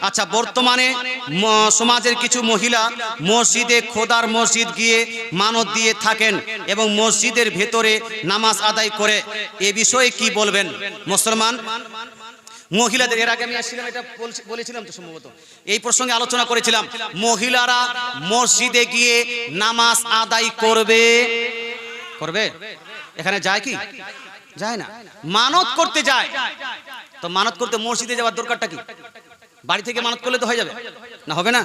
আচ্ছা বর্তমানে সমাজের কিছু মহিলা মসজিদে খোদার মসজিদ গিয়ে মানত দিয়ে থাকেন এবং মসজিদের ভেতরে নামাজ আদায় করে। এ বিষয়ে কি বলবেন? মুসলমান? মহিলাদের, এর আগে আমি আসছিলাম, এটা বলেছিলাম তো সম্ভবত। এই প্রসঙ্গে আলোচনা করেছিলাম। মহিলারা মসজিদে গিয়ে নামাজ আদায় করবে। করবে? এখানে যায় কি? যায় না। মানত করতে যায়। তো মানত করতে মসজিদে যাওয়ার দরকারটা কি? বাড়ি থেকে মানত করলে তো হয়ে যাবে। না হবে না?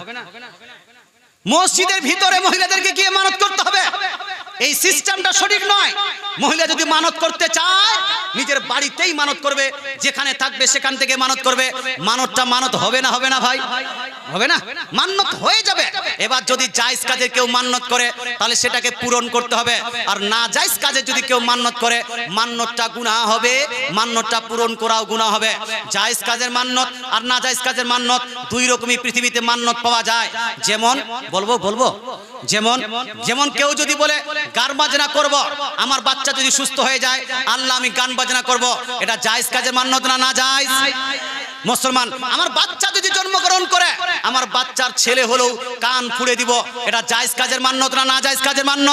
মসজিদের ভিতরে মহিলাদেরকে গিয়ে মানত করতে হবে। এই সিস্টেমটা সঠিক নয়। মহিলা যদি মানত করতে চায় নিজের বাড়িতেই মানত করবে, যেখানে থাকবে সেখান থেকে মানত করবে। মানতটা মানত হবে না হবে না ভাই? হবে না? মান্নত হয়ে যাবে। এবার যদি জায়েজ কাজে কেউ মান্নত করে, তাহলে সেটাকে পূরণ করতে হবে। আর না জায়েজ কাজে যদি কেউ মান্নত করে, মান্নতটা গুনাহ হবে, মান্নতটা পূরণ করাও গুনাহ হবে। জায়েজ কাজের মান্নত আর না জায়েজ কাজের মান্নত দুই রকমই পৃথিবীতে মান্নত পাওয়া যায়। যেমন, বলব বলব? যেমন যেমন কেউ যদি বলে গান বাজনা করব আমার বাচ্চা যদি সুস্থ হয়ে যায় আল্লাহ আমি গান বাজনা করব। এটা জায়েজ কাজের মান্নত না না জায়েজ? মুসলমান আমার বাচ্চা যদি জন্মগ্রহণ করে আমার বাচ্চার ছেলে হলেও কান ফুড়ে দিব। এটা জায়েজ কাজের মান্যত না না জায়েজ কাজের মান্য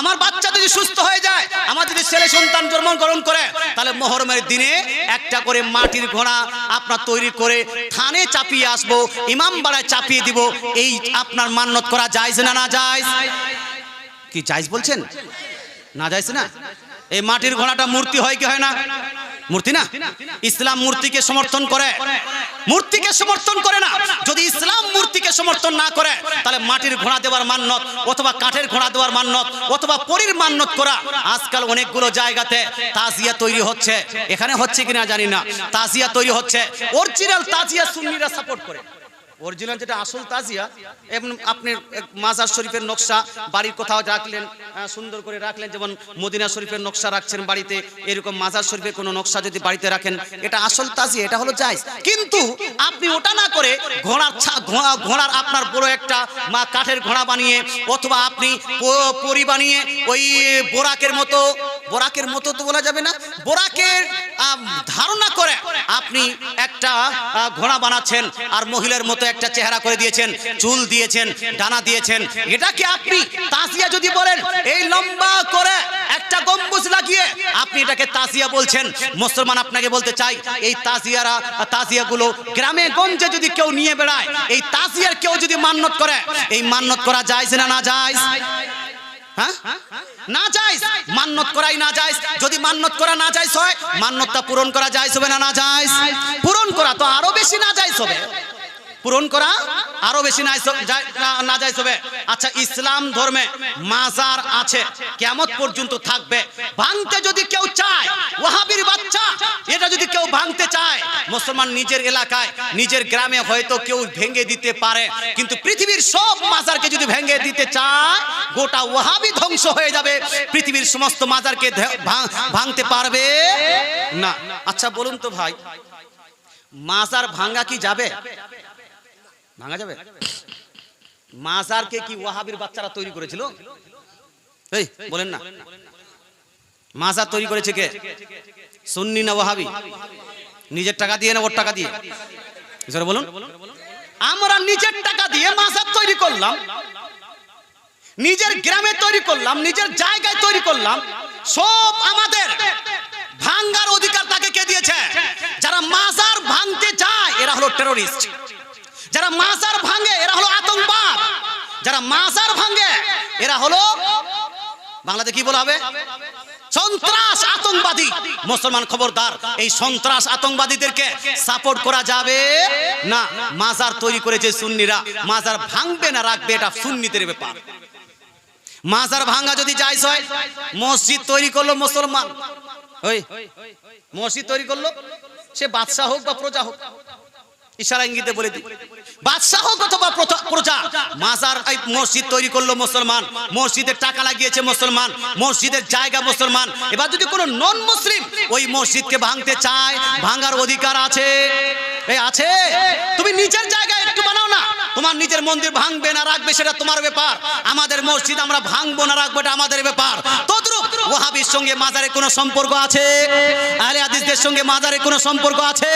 আমার বাচ্চা যদি সুস্থ হয়ে যায় আমার যদি ছেলে সন্তান জন্মগ্রহণ করে তাহলে মহরমের দিনে একটা করে মাটির ঘোড়া আপনার তৈরি করে থানে চাপিয়ে আসব ইমাম বাড়ায় চাপিয়ে দিব। এই আপনার মান্যত করা জায়েজ না না জায়েজ কি জায়েজ বলছেন? না যাইছে না? এই মাটির ঘোড়াটা মূর্তি হয় কি হয় না? মূর্তি না? ইসলাম মূর্তিকে সমর্থন করে। মূর্তিকে সমর্থন করে না। যদি ইসলাম মূর্তিকে সমর্থন না করে, তাহলে মাটির ঘোড়া দেওয়ার মান্যত অথবা কাঠের ঘোড়া দেওয়ার মান্যত অথবা পরীর মান্যত করা আজকাল অনেকগুলো জায়গাতে তাজিয়া তৈরি হচ্ছে। এখানে হচ্ছে কিনা জানি না। তাজিয়া তৈরি হচ্ছে। অরিজিনাল তাজিয়া সুন্নিরা সাপোর্ট করে। অরিজিনাল যেটা আসল তাজিয়া, এবং আপনি মাজার শরীফের নকশা বাড়ির কোথাও রাখলেন সুন্দর করে রাখলেন, যেমন মদিনা শরীফের নকশা রাখছেন বাড়িতে, এরকম মাজার শরীফের কোনো নকশা যদি বাড়িতে রাখেন, এটা আসল তাজিয়া, এটা হলো জায়জ। কিন্তু আপনি ওটা না করে ঘোড়ার ঘোড়া- ঘোড়ার আপনার বড় একটা মা কাঠের ঘোড়া বানিয়ে, অথবা আপনি পরি বানিয়ে ওই বোরাকের মতো বোরাকের মতো তো বলা যাবে না, বোরাকের ধারণা করে আপনি একটা ঘোড়া বানাচ্ছেন, আর মহিলার মতো একটা চেহারা করে দিয়েছেন, চুল দিয়েছেন, ডানা দিয়েছেন। এটাকে আপনি? তাসিয়া যদি বলেন, এই লম্বা করে একটা গম্বুজ লাগিয়ে আপনি এটাকে তাসিয়া বলছেন। মুসলমান আপনাকে বলতে চাই, এই তাসিয়ারা তাসিয়াগুলো গ্রামে গঞ্জে যদি কেউ নিয়ে বেড়ায়, এই তাসিয়ার কেউ যদি মান্যত করে, এই মান্যত করা যায় না না যায় হ্যাঁ? মান্নত মান্নত পূরণ করা তো আরও বেশি না যাইস হবে। পূরণ করা আরও বেশি না যাই- হবে আচ্ছা ইসলাম ধর্মে মাজার আছে কেমত পর্যন্ত থাকবে। ভাঙতে যদি কেউ চায়, ওয়াহাবির বাচ্চা, এটা যদি কেউ ভাঙতে চায়, মুসলমান নিজের এলাকায়, নিজের গ্রামে হয়তো কেউ ভেঙে দিতে পারে। কিন্তু পৃথিবীর সব মাজারকে যদি ভেঙে দিতে চায়, গোটা ওয়াহাবি ধ্বংস হয়ে যাবে। পৃথিবীর সমস্ত মাজারকে ভাঙতে পারবে? না। আচ্ছা বলুন তো ভাই, মাজার ভাঙা কি যাবে? ভাঙা যাবে? মাজারকে কি ওয়াহাবির বাচ্চারা তৈরি করেছিল? এই, বলেন না। মাজার তৈরি করেছে কে? সুন্নি না ওয়াহাবি? নিজের টাকা দিয়ে না ওর টাকা দিয়ে? বলুন। আমরা নিজের টাকা দিয়ে মাজার তৈরি করলাম। নিজের গ্রামে তৈরি করলাম, নিজের জায়গায় তৈরি করলাম। সব আমাদের ভাঙ্গার অধিকার তাকে কে দিয়েছে? যারা মাজার ভাঙতে চায়, এরা হলো টেরোরিস্ট যারা মাজার ভাঙে, এরা হলো আতঙ্কবাদ। যারা মাজার ভাঙে, এরা হলো বাংলাতে কি বলা হবে? সন্ত্রাস, আতঙ্কবাদী। মুসলমান খবরদার, এই সন্ত্রাস, আতঙ্কবাদীদেরকে সাপোর্ট করা যাবে না। মাজার তৈরি করেছে সুন্নিরা। মাজার ভাঙবে না, রাখবে, এটা সুন্নিদের ব্যাপার। মাজার ভাঙা যদি যাইস হয়, মসজিদ তৈরি করল মুসলমান। ওই, মসজিদ তৈরি করল, সে বাদশাহ হোক বা প্রজা হোক। ইশারা ইঙ্গিতে বলে দিই। বাদশাহ অথবা প্রজা- মাজার মসজিদ তৈরি করল মুসলমান মসজিদের টাকা লাগিয়েছে মুসলমান, মসজিদের জায়গা মুসলমান। এবার যদি কোনো নন মুসলিম ওই মসজিদকে ভাঙতে চায়, ভাঙার অধিকার আছে? এই আছে? তুমি নিজের না তোমার নিজের মন্দির ভাঙবে না, রাখবে সেটা তোমার ব্যাপার। আমাদের মসজিদ আমরা ভাঙবো না, রাখব এটা আমাদের ব্যাপার। তদ্রুপ ওয়াহাবির সঙ্গে মাজারে কোনো সম্পর্ক আছে? আহলে হাদিসদের সঙ্গে মাজারে কোনো সম্পর্ক আছে?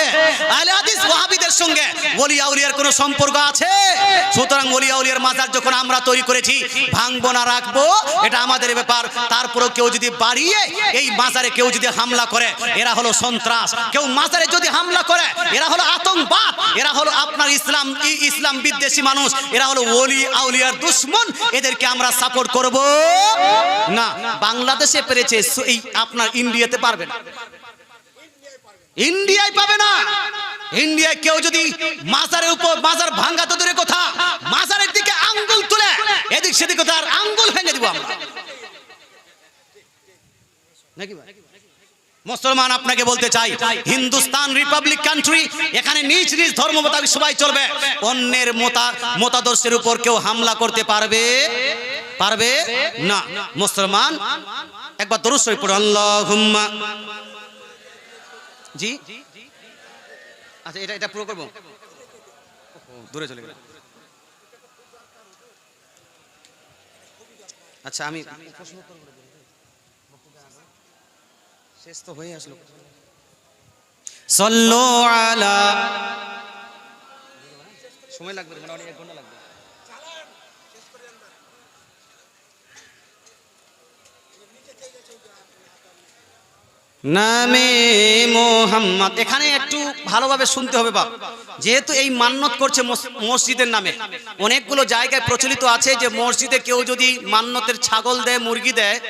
আহলে হাদিস ওয়াহাবিদের সঙ্গে ওলিয়া উলিয়ার কোনো সম্পর্ক আছে? সুতরাং ওলিয়া উলিয়ার মাজার যখন আমরা তৈরি করেছি, ভাঙবো না, রাখব, এটা আমাদের ব্যাপার। তারপরেও কেউ যদি বাড়িয়ে এই মাজারে কেউ যদি হামলা করে, এরা হলো সন্ত্রাস। কেউ মাজারে যদি হামলা করে, এরা হলো আতঙ্কবাদ। এরা হলো আপনার ইসলাম ইসলাম বিদ্বেষী মানুষ, এরা হলো ওলি আউলিয়ার দুশ্মন। এদেরকে আমরা সাপোর্ট করব। না, বাংলাদেশে পেরেছে এই আপনার ইন্ডিয়াতে পারবে না। ইন্ডিয়ায় পাবে না। ইন্ডিয়ায় কেউ যদি মাজারের উপর মাজার ভাঙ্গা তো দূরে কথা, মাজারের দিকে আঙ্গুল তুলে, এদিক সেদিকে তার আঙ্গুল ভেঙে দিব আমরা। নাকি ভাই? মুসলমান আপনাকে বলতে চাই, হিন্দুস্তান রিপাবলিক কান্ট্রি এখানে নিজ নিজ ধর্ম মোতাবেক সবাই চলবে। অন্যের মতা, মতাদর্শের উপর কেউ হামলা করতে পারবে? পারবে? না। মুসলমান, একবার দরুদ শরীফ আল্লাহুম্মা। জি? আচ্ছা এটা এটা পুরো করব? দূরে চলে গেল আচ্ছা আমি শেষ তো হয়ে আসলো। সল্লো আলা সময় লাগবে মানে এক ঘণ্টা লাগবে। নামে মোহাম্মদ। এখানে একটু ভালোভাবে শুনতে হবে বাপ। যেহেতু এই মান্যত করছে মস- মসজিদের নামে। অনেকগুলো জায়গায় প্রচলিত আছে যে মসজিদে কেউ যদি মান্নতের ছাগল দেয়, মুরগি দেয়,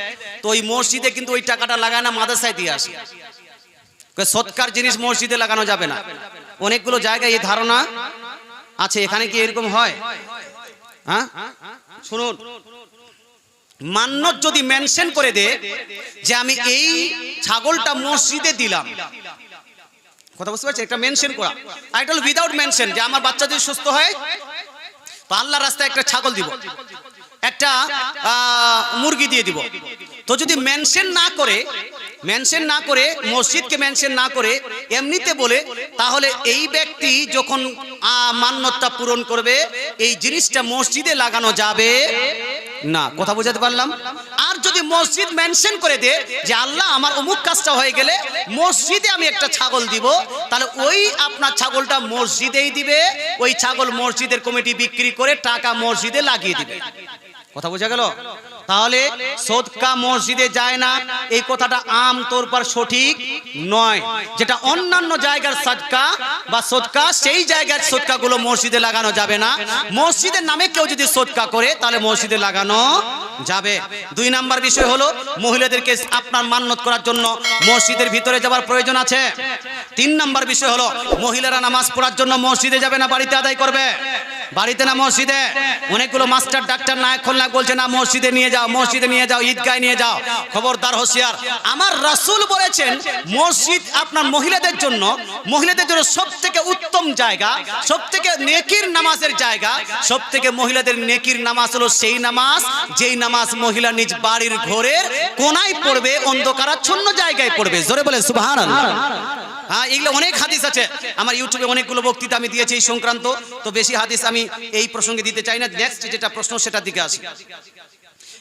তো ওই মসজিদে কিন্তু ওই টাকাটা লাগায় না, মাদ্রাসায় দিয়ে আসে। সৎকার জিনিস মসজিদে লাগানো যাবে না। অনেকগুলো জায়গায় এই ধারণা আছে। এখানে কি এরকম হয়? হ্যাঁ? শুনুন। মান্যত যদি মেনশন করে দে যে আমি এই ছাগলটা মসজিদে দিলাম। কথা বুঝতে পারছি একটা মেনশন করা। আর এটা হলো উইদাউট মেনশন যে আমার বাচ্চা যদি সুস্থ হয় আল্লাহ রাস্তায় একটা ছাগল দিব। একটা মুরগি দিয়ে দিব। তো যদি মেনশন না করে মেনশন না করে, মসজিদকে মেনশন না করে, এমনিতে বলে, তাহলে এই ব্যক্তি যখন মান্যতটা পূরণ করবে, এই জিনিসটা মসজিদে লাগানো যাবে। না, কথা বোঝাতে পারলাম? আর যদি মসজিদ মেনশন করে দে যে আল্লাহ আমার অমুক কাজটা হয়ে গেলে মসজিদে আমি একটা ছাগল দিব, তাহলে ওই আপনার ছাগলটা মসজিদেই দিবে, ওই ছাগল মসজিদের কমিটি বিক্রি করে টাকা মসজিদে লাগিয়ে দিবে। কথা বোঝা গেল? তাহলে সদকা মসজিদে যায় না, এই কথাটা আম তোর পর সঠিক নয়। যেটা অন্যান্য জায়গার সদকা বা সদকা, সেই জায়গার সদকাগুলো মসজিদে লাগানো যাবে না। মসজিদের নামে কেউ যদি সদকা করে, তাহলে মসজিদে লাগানো যাবে। দুই নাম্বার বিষয় হলো, মহিলাদেরকে আপনার মান্যত করার জন্য মসজিদের ভিতরে যাবার প্রয়োজন আছে। তিন নাম্বার বিষয় হলো, মহিলারা নামাজ পড়ার জন্য মসজিদে যাবে না, বাড়িতে আদায় করবে? বাড়িতে না মসজিদে? অনেকগুলো মাস্টার, ডাক্তার, নায়ক খোলনায়ক বলছে, না, মসজিদে নিয়ে যাও, মসজিদে নিয়ে যাও, ঈদগায় নিয়ে যাও। খবরদার, হোশিয়ার। আমার রাসূল বলেছেন, মসজিদ আপনার মহিলাদের জন্য মহিলাদের জন্য সব থেকে উত্তম জায়গা সব থেকে নেকির নামাজের জায়গা সব থেকে মহিলাদের নেকির নামাজ হলো সেই নামাজ, যেই নামাজ মহিলা নিজ বাড়ির ঘরের কোনায় পড়বে, অন্ধকারাচ্ছন্ন জায়গায় পড়বে। জোরে বলে সুবহানাল্লাহ। হ্যাঁ এগুলো অনেক হাদিস আছে। আমার ইউটিউবে অনেকগুলো বক্তৃতা আমি দিয়েছি এই সংক্রান্ত। তো বেশি হাদিস আমি এই প্রসঙ্গে দিতে চাই না। নেক্সট যেটা প্রশ্ন, সেটার দিকে আসি।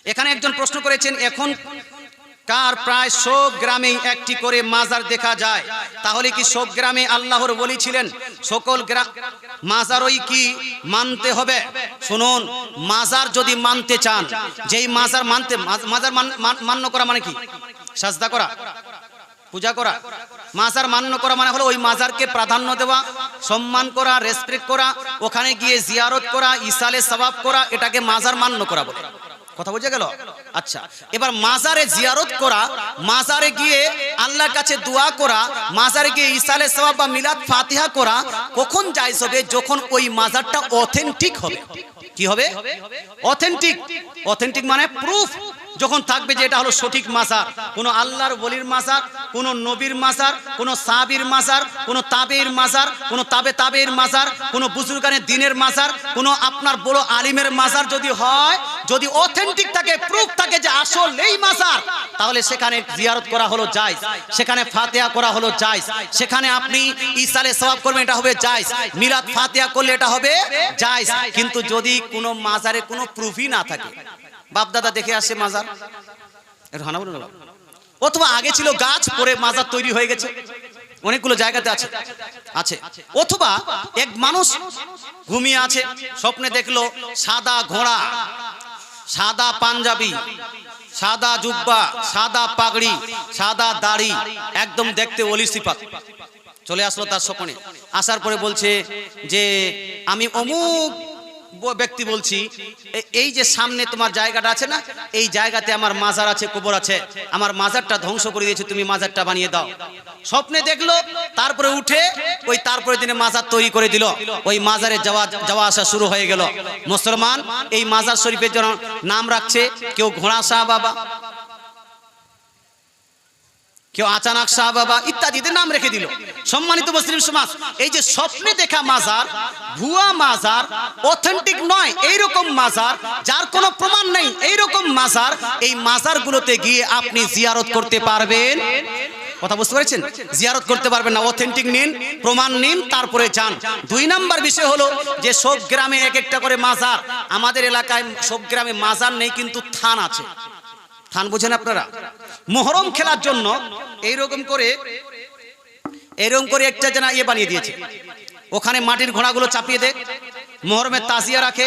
এখানে একজন প্রশ্ন করেছেন, এখন কার প্রায় সব গ্রামেই একটি করে মাজার দেখা যায়? তাহলে কি সব গ্রামে আল্লাহর বলি ছিলেন? সকল গ্রাম মাজারই কি মানতে হবে? শুনুন, মাজার যদি মানতে চান, যেই মাজার মানতে মাজ- মাজার মান- মান- মান্য করা মানে কি? সাজদা করা। পূজা করা। মাজার মান্য করা মানে হলো ওই মাজারকে প্রাধান্য দেওয়া, সম্মান করা রেসপেক্ট করা, ওখানে গিয়ে জিয়ারত করা, ইসালে সবাব করা, এটাকে মাজার মান্য করা বলে। কথা বুঝে গেল? আচ্ছা এবার মাজারে জিয়ারত করা, মাজারে গিয়ে আল্লাহর কাছে দোয়া করা, মাজারে গিয়ে ইসালে সবাব বা মিলাদ ফাতিহা করা, কখন জায়জ হবে? যখন ওই মাজারটা অথেন্টিক হবে। কি হবে? অথেন্টিক অথেন্টিক মানে প্রুফ যখন থাকবে যে এটা হলো সঠিক মাজার, কোনো আল্লাহর বলির মাসার কোনো নবীর মাসার কোনো সাবির মাসার কোনো তাবের মাজার, কোনো তাবে তাবের মাসার কোনো বুজুর্গানের দিনের মাসার কোনো আপনার বড় আলিমের মাজার যদি হয়, যদি অথেন্টিক থাকে প্রুফ থাকে যে আসল এই মাজার, তাহলে সেখানে জিয়ারত করা হলো জায়জ, সেখানে ফাতেহা করা হলো জায়জ, সেখানে আপনি ইসালে সওয়াব করবেন এটা হবে জায়জ, মিলাদ ফাতেহা করলে এটা হবে জায়জ, কিন্তু যদি কোনো মাজারে কোনো প্রুফই না থাকে বাপ দাদা দেখে আসে মাজার। হানা বলুন অথবা আগে ছিল গাছ, পরে মাজার তৈরি হয়ে গেছে। অনেকগুলো জায়গাতে আছে। আছে। অথবা এক মানুষ ঘুমিয়ে আছে, স্বপ্নে দেখল সাদা ঘোড়া, সাদা পাঞ্জাবি, সাদা জুব্বা, সাদা পাগড়ি, সাদা দাড়ি, একদম দেখতে অলি সিফাত। চলে আসলো তার স্বপ্নে। আসার পরে বলছে যে, আমি অমুক ব্যক্তি বলছি এই যে সামনে তোমার জায়গাটা আছে না, এই জায়গাতে আমার মাজার আছে, কবর আছে। আমার মাজারটা ধ্বংস করে দিয়েছে, তুমি মাজারটা বানিয়ে দাও। স্বপ্নে দেখল, তারপরে উঠে ওই তারপরে দিনে মাজার তৈরি করে দিল। ওই মাজারে যাওয়া যাওয়া আসা শুরু হয়ে গেল। মুসলমান, এই মাজার শরীফের জন্য নাম রাখছে, কেউ ঘোড়া শাহ বাবা কেউ আচানক শাহ বাবা ইত্যাদিতে নাম রেখে দিল। সম্মানিত মুসলিম সমাজ, এই যে স্বপ্নে দেখা মাজার, ভুয়া মাজার অথেন্টিক নয়, এইরকম মাজার, যার কোনো প্রমাণ নেই, এইরকম মাজার, এই মাজারগুলোতে গিয়ে আপনি জিয়ারত করতে পারবেন। কথা বুঝতে পেরেছেন? জিয়ারত করতে পারবেন না অথেন্টিক নিন, প্রমাণ নিন, তারপরে যান। দুই নাম্বার বিষয় হলো যে সব গ্রামে এক একটা করে মাজার। আমাদের এলাকায় সব গ্রামে মাজার নেই, কিন্তু থান আছে। থান বুঝেন আপনারা? মোহরম খেলার জন্য এইরকম করে এরকম করে একটা যেন ইয়ে বানিয়ে দিয়েছে। ওখানে মাটির ঘোড়াগুলো চাপিয়ে দেয়, মোহরমের তাজিয়া রাখে।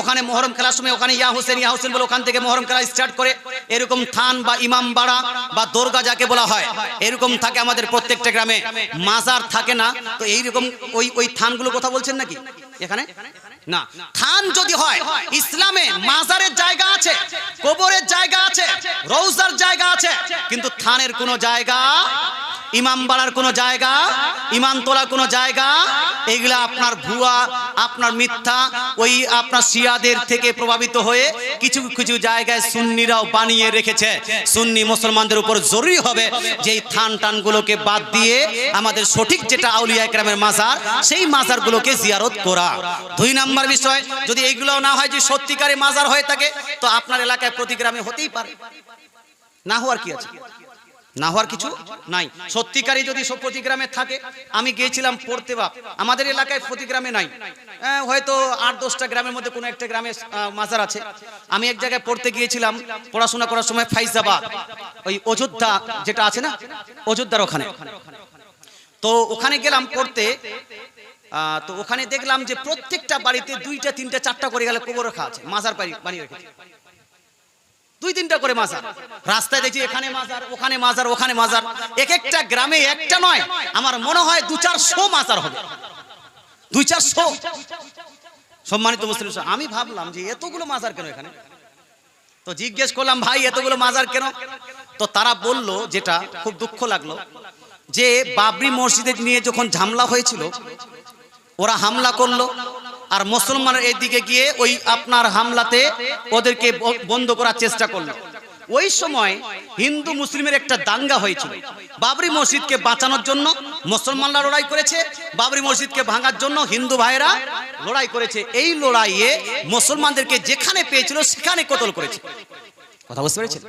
ওখানে মোহরম খেলার সময় ওখানে ইয়া হোসেন ইয়া হোসেন বলে ওখান থেকে মোহরম খেলা স্টার্ট করে। এরকম থান বা ইমাম বাড়া বা দর্গা যাকে বলা হয়, এরকম থাকে আমাদের প্রত্যেকটা গ্রামে। মাজার থাকে না, তো এইরকম ওই ওই থানগুলো কথা বলছেন নাকি? এখানে? না। থান যদি হয় ইসলামে মাজারের জায়গা আছে কবরের জায়গা আছে রৌজার জায়গা আছে কিন্তু থানের কোনো জায়গা ইমাম বাড়ার কোনো জায়গা ইমান তোলার কোনো জায়গা, এগুলা আপনার ভুয়া, আপনার মিথ্যা, ওই আপনার শিয়াদের থেকে প্রভাবিত হয়ে কিছু কিছু জায়গায় সুন্নিরাও বানিয়ে রেখেছে। সুন্নি মুসলমানদের উপর জরুরি হবে যে থান টানগুলোকে বাদ দিয়ে আমাদের সঠিক যেটা আউলিয়া একরামের মাজার, সেই মাজারগুলোকে জিয়ারত করা। দুই নাম্বার বিষয়, যদি এইগুলো না হয় যে সত্যিকারে মাজার হয়ে থাকে, তো আপনার এলাকায় প্রতি গ্রামে হতেই পারে। না হওয়ার কি আছে? না হওয়ার কিছু নাই। সত্যিকারই যদি সব প্রতি গ্রামে থাকে, আমি গিয়েছিলাম পড়তে বা আমাদের এলাকায় প্রতি গ্রামে নাই হয়তো আট দশটা গ্রামের মধ্যে কোনো একটা গ্রামে মাজার আছে। আমি এক জায়গায় পড়তে গিয়েছিলাম, পড়াশোনা করার সময় ফাইজাবাদ ওই অযোধ্যা যেটা আছে না, অযোধ্যার ওখানে। তো ওখানে গেলাম পড়তে তো ওখানে দেখলাম যে প্রত্যেকটা বাড়িতে দুইটা, তিনটা, চারটা করে গেলে কবর রাখা আছে, মাজার বাড়ি, বানিয়ে রেখেছে। দুই তিনটা করে মাজার। রাস্তায় দেখছি এখানে মাজার, ওখানে মাজার ওখানে মাজার। এক একটা গ্রামে একটা নয়, আমার মনে হয় দু চারশো মাজার হবে। দুই চারশো। সম্মানিত মুসলিম আমি ভাবলাম যে এতগুলো মাজার কেন এখানে? তো জিজ্ঞেস করলাম, ভাই, এতগুলো মাজার কেন? তো তারা বলল, যেটা খুব দুঃখ লাগল, যে বাবরি মসজিদে নিয়ে যখন ঝামলা হয়েছিল, ওরা হামলা করল। আর মুসলমানের এদিকে গিয়ে ওই আপনার হামলাতে ওদেরকে বন্ধ করার চেষ্টা করল। ওই সময় হিন্দু মুসলিমের একটা দাঙ্গা হয়েছিল। বাবরি মসজিদকে বাঁচানোর জন্য মুসলমানরা লড়াই করেছে, বাবরি মসজিদকে ভাঙার জন্য হিন্দু ভাইরা লড়াই করেছে। এই লড়াইয়ে মুসলমানদেরকে যেখানে পেয়েছিল সেখানে কতল করেছে। কথা বুঝতে পেরেছেন?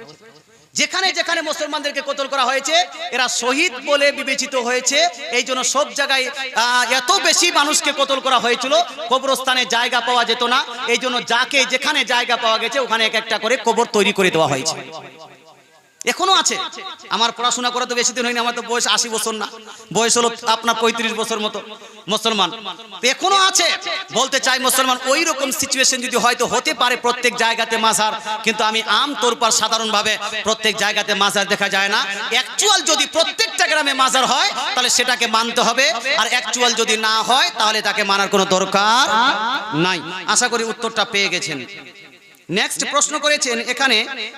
যেখানে যেখানে মুসলমানদেরকে কতল করা হয়েছে, এরা শহীদ বলে বিবেচিত হয়েছে। এই জন্য সব জায়গায় এত বেশি মানুষকে কতল করা হয়েছিল, কবরস্থানে জায়গা পাওয়া যেত না। এই জন্য যাকে যেখানে জায়গা পাওয়া গেছে, ওখানে এক একটা করে কবর তৈরি করে দেওয়া হয়েছে। এখনও আছে। আমার পড়াশোনা করা তো বেশি দিন হয়নি আমার তো বয়স আশি বছর না। বয়স হলো আপনার পঁয়ত্রিশ বছর মতো মুসলমান। এখনও আছে। বলতে চাই মুসলমান ওই রকম সিচুয়েশন যদি হয়তো হতে পারে প্রত্যেক জায়গাতে মাজার কিন্তু আমি আম পর সাধারণভাবে প্রত্যেক জায়গাতে মাজার দেখা যায় না। অ্যাকচুয়াল যদি প্রত্যেকটা গ্রামে মাঝার হয় তাহলে সেটাকে মানতে হবে। আর অ্যাকচুয়াল যদি না হয় তাহলে তাকে মানার কোনো দরকার নাই। আশা করি উত্তরটা পেয়ে গেছেন। নেক্সট প্রশ্ন করেছেন এখানে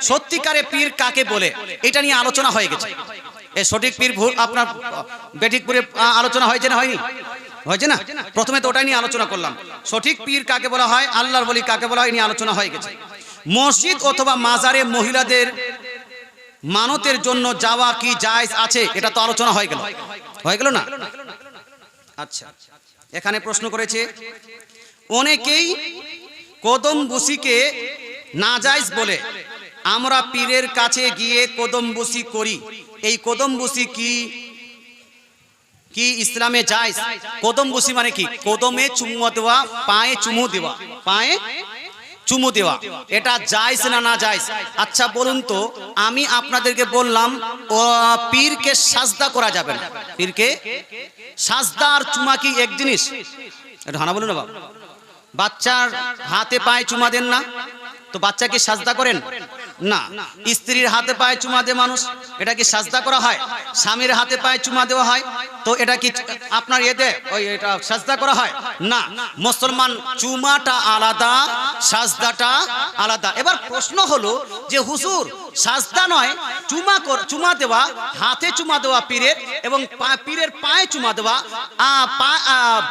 সত্যিকারে পীর কাকে বলে? এটা নিয়ে আলোচনা হয়ে গেছে। এই সঠিক পীর ভুল আপনার বেঠিকপুরে আলোচনা হয়েছে না হয়নি? হয়েছে না? প্রথমে তো ওটাই নিয়ে আলোচনা করলাম। সঠিক পীর কাকে বলা হয়? আল্লাহর বলি কাকে বলা হয়? নিয়ে আলোচনা হয়ে গেছে। মসজিদ অথবা মাজারে মহিলাদের মানতের জন্য যাওয়া কি জায়েজ আছে? এটা তো আলোচনা হয়ে গেল। হয়ে গেল না? আচ্ছা। এখানে প্রশ্ন করেছে অনেকেই কদম বসিকে নাজাইজ বলে, আমরা পীরের কাছে গিয়ে কদমবুসি করি। এই কদমবুসি কি? কি ইসলামে জায়েজ? কদমবুসি মানে কি? কদমে চুমু দেওয়া, পায়ে চুমু দেওয়া, পায়ে চুমু দেওয়া। এটা জায়েজ না না জায়েজ? আচ্ছা বলুন তো, আমি আপনাদেরকে বললাম পীরকে সাজদা করা যাবে না। পীরকে সাজদা আর চুমা কি এক জিনিস? এটা হানা বলুন না বাবা। বাচ্চার হাতে পায়ে চুমা দেন না? তো বাচ্চাকে সাজদা করেন? না, স্ত্রীর হাতে পায়ে চুমা দেয় মানুষ এটা কি সাজদা করা হয়, স্বামীর হাতে পায়ে চুমা দেওয়া হয়, তো এটা কি আপনার এতে ওই এটা সাজদা করা হয়? না, মুসলমান চুমাটা আলাদা, সাজদাটা আলাদা। এবার প্রশ্ন হলো যে হুজুর, সাজদা নয়, চুমা কর- চুমা দেওয়া, হাতে চুমা দেওয়া পীরের এবং পীরের পায়ে চুমা দেওয়া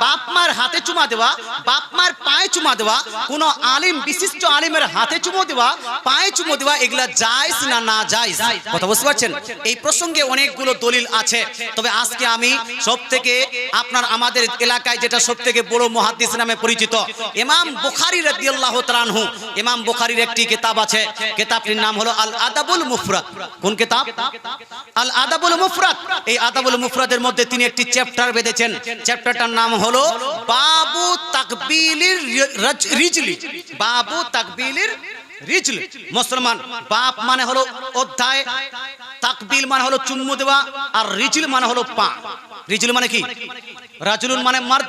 বাপ মার হাতে চুমা দেওয়া, বাপ মার পায়ে চুমা দেওয়া, কোন আলিম, বিশিষ্ট আলিমের হাতে চুমো দেওয়া, পায়ে চুমো দেওয়া এগুলা জায়জ না না জায়জ কথা বুঝতে পারছেন? এই প্রসঙ্গে অনেকগুলো দলিল আছে। তবে আজকে আমি সব থেকে আপনার আমাদের এলাকায় যেটা সব থেকে বড় মহাদিস নামে পরিচিত ইমাম বুখারি রাদিয়াল্লাহু তাআলাহু ইমাম বুখারীর একটি কিতাব আছে। কিতাবটির নাম হলো আল আদাবুল মুফরাদ। কোন কিতাব? আল আদাবুল মুফরাদ। এই আদাবুল মুফরাদের মধ্যে তিনি একটি চ্যাপ্টার বেঁধেছেন। চ্যাপ্টারটার নাম হলো বাবু তাকবিলির রিজলি। বাবু তাকবিলির রিজল। মুসলমান, বাপ মানে হলো অধ্যায় তাকবিল মানে হলো চুম্মু দেওয়া, আর রিজল মানে হলো পা। রিজল মানে কি? রাজুলুন মানে মার্দ,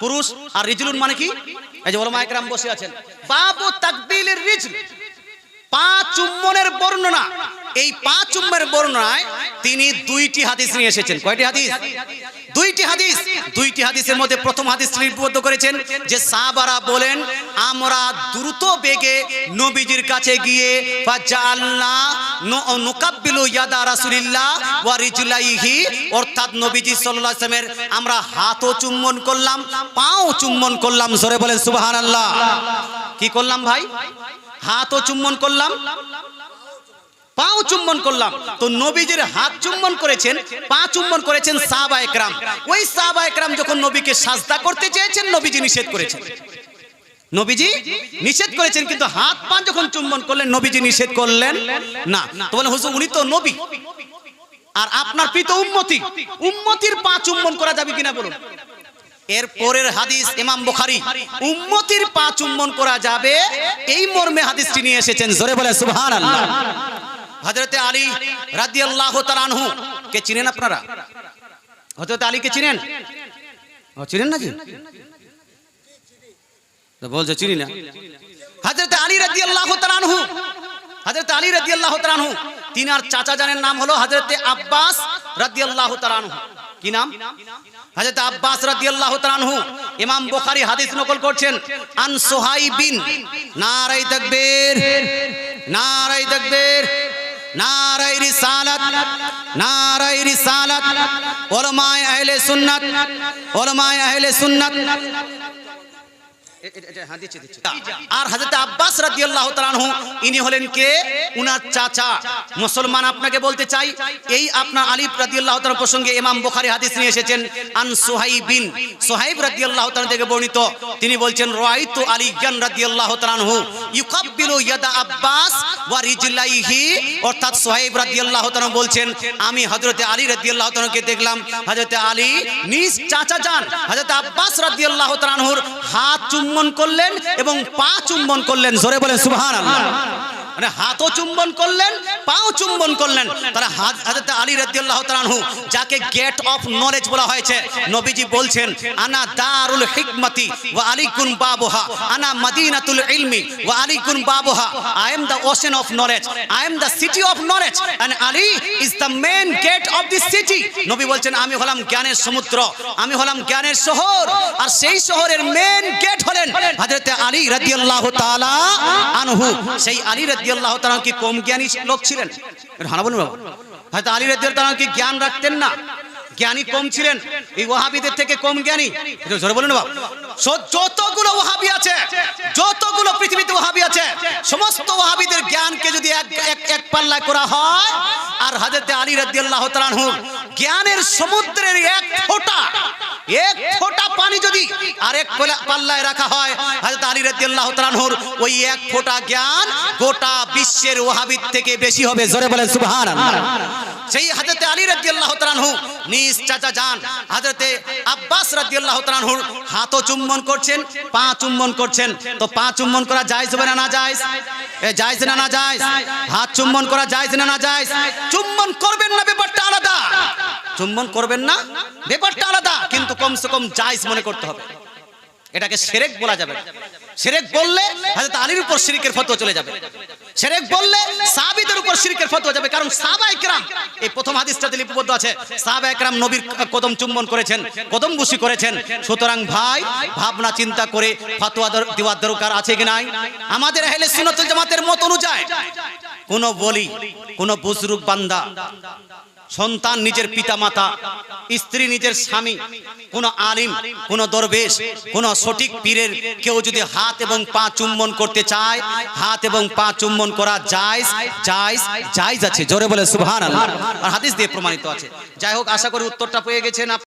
পুরুষ, আর রিজলুন মানে কি? এই যে ওলামা একরাম বসে আছেন। বাপ ও তাকবিলের রিজল। পা চুম্বনের বর্ণনা। এই পা চুম্বের বর্ণনায় তিনি দুইটি হাদিস নিয়ে এসেছেন। কয়টি হাদিস? দুইটি হাদিস। দুইটি হাদিসের মধ্যে প্রথম হাদিস লিপিবদ্ধ করেছেন যে সাহাবারা বলেন, আমরা দ্রুত বেগে নবীজির কাছে গিয়ে অর্থাৎ নবীজি ওয়াসাল্লামের, আমরা হাতও চুম্বন করলাম, পাও চুম্বন করলাম। জোরে বলেন সুবহানাল্লাহ। কি করলাম ভাই? হাতও চুম্বন করলাম পাও চুম্বন করলাম। তো নবীজির হাত চুম্বন করেছেন, পা চুম্বন করেছেন সাহাবা একরাম। ওই সাহাবা একরাম যখন নবীকে সাজদা করতে চেয়েছেন, নবীজি নিষেধ করেছেন। নবীজি নিষেধ করেছেন, কিন্তু হাত, পা যখন চুম্বন করলেন, নবীজি নিষেধ করলেন না। তো বলেন, হুজুর, উনি তো নবী। আর আপনার পিত উম্মতি, উম্মতির পা চুম্বন করা যাবে কিনা বলুন? এর পরের হাদিস ইমাম বুখারী, উম্মতির পা চুম্বন করা যাবে। এই মর্মে হাদিসটি নিয়ে এসেছেন। জোরে বলে সুবহানাল্লাহ। হযরতে আলী রাদিয়াল্লাহু তাআলা আনহু, কে চিনেন আপনারা? হযরতে আলীকে চিনেন? চিনেন না বলছে চিনি না। হযরতে আলী রাদিয়াল্লাহু তাআলা আনহু, হযরতে আলী রাদিয়াল্লাহু তাআলা আনহু তিনার চাচা জানের নাম হলো হযরতে আব্বাস রাদিয়াল্লাহু তাআলা আনহু। কি নাম? হযরত আব্বাস রাদিয়াল্লাহু তাআলা আনহু, ইমাম বুখারী হাদিস নকল করছেন, আন সুহাইব বিন নারাই তাকবীর নারাই তাকবীর নারাই রিসালাত নারাই রিসালাত উলামায়ে আহলে সুন্নাত ওলমায় আহলে সুন্নাত আর হযরত আব্বাস রাদিয়াল্লাহু তাআলা ইনি হলেন কে? উনার চাচা। মুসলমান আপনাকে বলতে চাই এই আপনার আলী রাদিয়াল্লাহু তাআলা প্রসঙ্গে ইমাম বুখারী হাদিস নিয়ে এসেছেন আন সুহাইব সুহাইব রাদিয়াল্লাহু তাআলা থেকে বর্ণিত। তিনি বলছেন রাআইতু আলী জান রাদিয়াল্লাহু তাআলা ইউকাব্বিলু ইয়াদা আব্বাস ওয়া রিজলাইহি। অর্থাৎ সুহাইব রাদিয়াল্লাহু তাআলা বলছেন আমি হযরতে আলী রাদিয়াল্লাহু তাআলাকে দেখলাম হযরতে আলী নিজ চাচা যান হযরত আব্বাস রাদিয়াল্লাহু তাআলা আনহুর হাত চুম্বন করলেন এবং পা চুম্বন করলেন জোরে বলেন সুবহানাল্লাহ। মানে হাতও চুম্বন করলেন, পাও চুম্বন করলেন। তারা হাত হাজরত আলী রাদিয়াল্লাহু আনহু, যাকে গেট অফ নলেজ বলা হয়েছে, নবীজি বলছেন, আনা দারুল হিকমতি ওয়া আলিকুন বাবুহা, আনা মদিনাতুল ইলমি ওয়া আলিকুন বাবুহা I am the ocean of knowledge I am the city of knowledge and Ali is the main gate of this city নবী বলছেন, আমি হলাম জ্ঞানের সমুদ্র, আমি হলাম জ্ঞানের শহর, আর সেই শহরের মেইন গেট হলেন হযরত আলী রাদিয়াল্লাহু তাআলা আনহু। সেই আলী রাদিয়াল্লাহু কি কম জ্ঞানী লোক ছিলেন? বলুন বাবা। হয়তো আলী কি জ্ঞান রাখতেন না? জ্ঞানী কম ছিলেন। এই ওয়াহাবিদের থেকে কম জ্ঞানী। বলুন বাবা। যতগুলো ওয়াহাবি আছে, যতগুলো পৃথিবীতে ওয়াহাবি আছে, সমস্ত ওয়াহাবিদের জ্ঞানকে যদি এক এক করা হয়, আর হযরত আলী রাদিয়াল্লাহু জ্ঞানের সমুদ্রের এক ফোঁটা এক ফোঁটা পানি যদি আরেক পাল্লায় রাখা হয়, হযরত আলী রাদিয়াল্লাহু তাআলার ওই এক ফোঁটা জ্ঞান গোটা বিশ্বের ওয়াহাবিত থেকে বেশি হবে। জোরে বলেন, সুবহানাল্লাহ। সেই হযরত আলী রাদিয়াল্লাহু তাআলাহু নিজ চাচা যান হযরতে আব্বাস রাদিয়াল্লাহু তাআলাহুর হাতও চুম্বন করছেন, পা চুম্বন করছেন। তো পা চুম্বন করা জায়েজ হবে না না জায়েজ? এ জায়েজ না না জায়েজ? হাত চুম্বন করা জায়েজ না না জায়েজ? চুম্বন করবেন না, ব্যাপারটা আলাদা। চুম্বন করবেন না, ব্যাপারটা আলাদা। কিন্তু কমসে কম জায়েজ মনে করতে হবে। এটাকে সেরেক বলা যাবে। সেরেক বললে হযরত আলীর উপর শিরকের ফতোয়া চলে যাবে। সেরেক বললে সাহাবীদের উপর শিরকের ফতোয়া যাবে। কারণ সাহাবা ইকরাম এই প্রথম হাদিসটাতে লিপিবদ্ধ আছে, সাহাবা ইকরাম নবীর কদম চুম্বন করেছেন, কদম বুশি করেছেন। সুতরাং ভাই, ভাবনা, চিন্তা করে ফতোয়া দেওয়ার দরকার আছে কি নাই? আমাদের আহলে সুন্নাতুল জামাতের মত অনুযায়ী কোন বলি, কোন বুজরুক বান্দা সন্তান নিজের পিতা মাতা স্ত্রী নিজের স্বামী, কোন আলিম, কোন দরবেশ, কোন সঠিক পীরের কেউ যদি হাত এবং পা চুম্বন করতে চায়, হাত এবং পা চুম্বন করা জায়েজ জায়েজ জায়েজ আছে। জোরে বলে সুবহানাল্লাহ। আর হাদিস দিয়ে প্রমাণিত আছে। যাই হোক, আশা করি উত্তরটা পেয়ে গেছেন